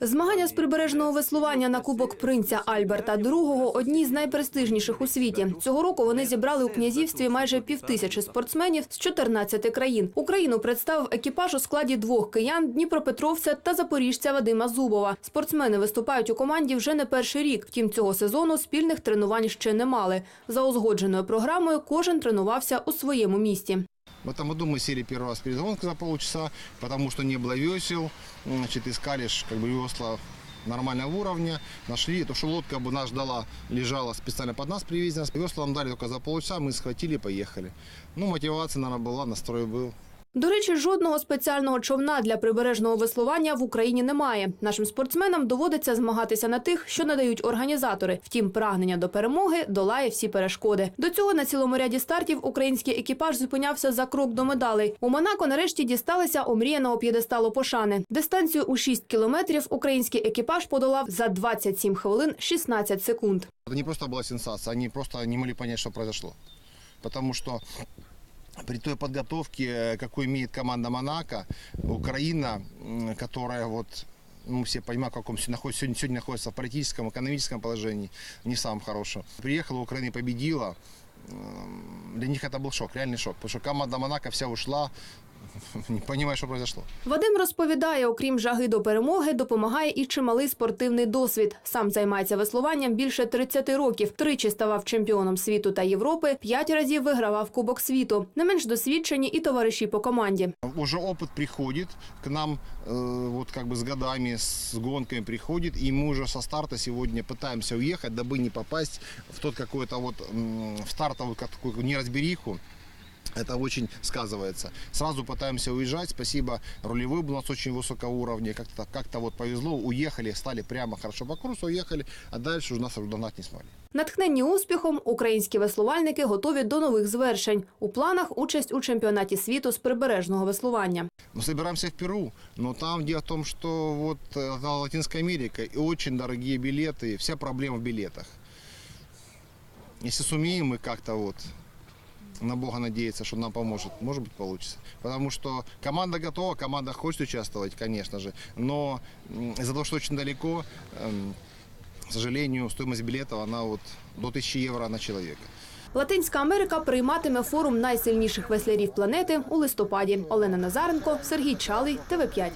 Змагання з прибережного веслування на Кубок принця Альберта II – одні з найпрестижніших у світі. Цього року вони зібрали у князівстві майже півтисячі спортсменів з 14 країн. Україну представив екіпаж у складі двох киян – дніпропетровця та запоріжця Вадима Зубова. Спортсмени виступають у команді вже не перший рік. Втім, цього сезону спільних тренувань ще не мали. За узгодженою програмою кожен тренувався у своєму місті. В этом году мы сели первый раз перезвонка за полчаса, потому что не было весел. Значит, искали ж, как бы весла нормального уровня, нашли. То, что лодка бы нас ждала, лежала специально под нас привезена. Весла нам дали только за полчаса, мы схватили и поехали. Ну, мотивация, наверное, была, настрой был. До речі, жодного спеціального човна для прибережного веслування в Україні немає. Нашим спортсменам доводиться змагатися на тих, що надають організатори. Втім, прагнення до перемоги долає всі перешкоди. До цього на цілому ряді стартів український екіпаж зупинявся за крок до медалей. У Монако нарешті дісталися омріяного п'єдесталу пошани. Дистанцію у 6 кілометрів український екіпаж подолав за 27 хвилин 16 секунд. Это не просто была сенсация, они просто не могли понять, что произошло. Потому что при той подготовке, э, какой имеет команда Монако, Украина, м, которая вот ну, все понимают, в каком се- находится, сегодня, сегодня находится в политическом, экономическом положении, не в самом хорошем. Приехала Украина и победила. М, Для них это был шок, реальный шок. Потому что команда Монако вся ушла, не понимая, что произошло. Вадим розповідає, окрім жаги до перемоги, допомагає і чималий спортивний досвід. Сам займається веслуванням більше 30 років. Тричі ставав чемпіоном світу та Європи, п'ять разів вигравав Кубок світу. Не менш досвідчені і товариші по команді. Уже опыт приходит к нам, э, вот как бы с годами, с гонками приходит, и мы уже со старта сегодня пытаемся уехать, дабы не попасть в тот какой-то вот м, в стартовую как такую неразбериху. Это очень сказывается. Сразу пытаемся уезжать. Спасибо, рулевой был у нас очень высокого уровня. Как-то как вот повезло, уехали, стали прямо хорошо по курсу, уехали, а дальше уже нас уже догнать не смогли. Натхненні успіхом, українські веслувальники готові до нових звершень. У планах участь у чемпіонаті світу з прибережного веслування. Мы собираемся в Перу, но там дело в том, что вот э, это Латинская Америка и очень дорогие билеты, вся проблема в билетах. Если сумеем мы как-то вот на Бога надеяться, что нам поможет, может быть получится. Потому что команда готова, команда хочет участвовать, конечно же, но из-за того, что очень далеко, к сожалению, стоимость билетов, она вот до 1000 евро на человека. Латинська Америка прийматиме форум найсильніших веслярів планети у листопаді. Олена Назаренко, Сергій Чалий, ТВ 5